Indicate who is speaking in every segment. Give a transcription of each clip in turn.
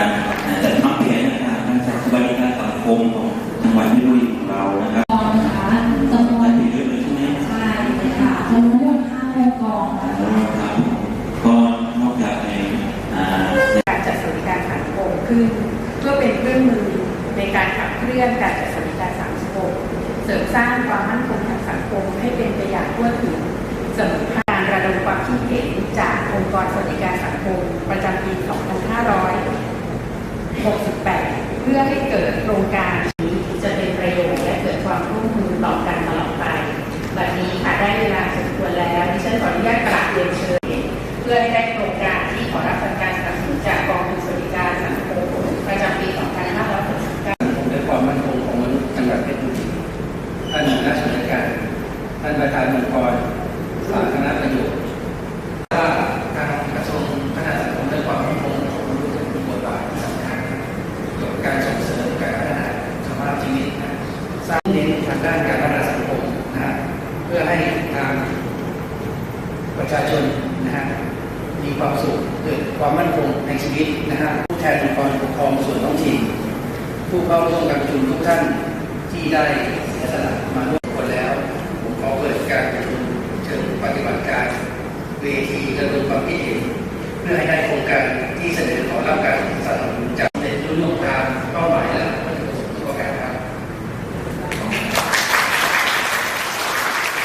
Speaker 1: การจัดทำแผนต่างๆการจัดสวัสดิการสังคมของจังหวัดเพชรบุรีของเรานะครับ
Speaker 2: กองนะคะจำนวนไ
Speaker 1: ด้ไปเยอะเลยใช่ไหม
Speaker 2: ใช่ค่ะจำนวนทั้งหมดห้าองค์กรนะอ๋
Speaker 1: อคะครับก็นอกจากในอ่า
Speaker 3: การจัดสวัสดิการสังคมขึ้นเพื่อเป็นเครื่องมือในการขับเคลื่อนการจัดสวัสดิการสังคมเสริมสร้างความมั่นคงทางสังคมให้เป็นไปอย่างทั่วถึงเสมอภาคการระดมความคิดเห็น
Speaker 4: จังหวัดเพชรบุรีท่านหัวหน้าส่วนราชการ ท่านประธานองค์กรสาธารณประโยชน์ว่าทางกระทรวงพัฒนาสังคมและความมั่นคงของมนุษย์มีบทบาทสำคัญเกี่ยวกับการส่งเสริมการพัฒนาสภาพชีวิตนะสร้างเน้นทางด้านการพัฒนาสังคมนะฮะเพื่อให้ทางประชาชนนะฮะมีความสุขเกิดความมั่นคงในชีวิตนะฮะผู้แทนองค์กรปกครองส่วนท้องถิ่นผู้เข้าร่วมการประชุมทุกท่าน ที่ได้เสียสละมาร่วมคนแล้วผมขอเปิดการประชุมเชิงปฏิบัติการ เวทีระดมความคิดเห็นเพื่อให้ได้โครงการที่เสนอขอรับการสนับสนุนจากในรุ่นลงตามเป้าหมายและวัตถุประสงค์ทุกประการครับ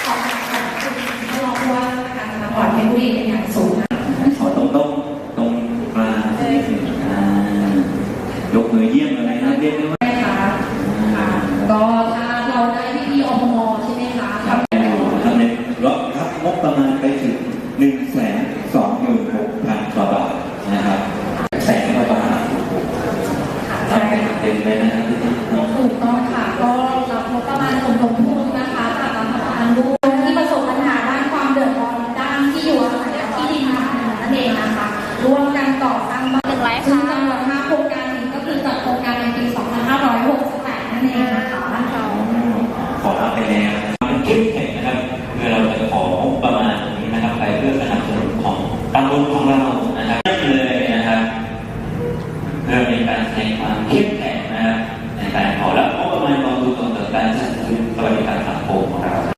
Speaker 2: ขอบคุณค่ะคุณท่านรองผู้ว่าราชการจังหวัดเพชรบุรีเป็นอย่างสูงนะ
Speaker 1: ขอตรงตรงตรงกลางอ่ายกมือเยี่ยมอะไรนะเรียกได้ว่า ประมาณไปถึง1นึ่งแสนสองหมพันกว่าบาทนะครับแสนกว่าบาท
Speaker 2: รับ
Speaker 1: เต็มเลนะครับ
Speaker 2: ถูกต้องค่ะ ก็รับบประมาณสมทบทุนนะคะจากรัฐบารด้วยที่ประสบปัญหาด้านความเดือดร้อนด้านที่อยู่อาศัยที่ดินทางนั่นเองนะคะร่วมกันต่อตั้งบ้านหนึ่ไรค่ะ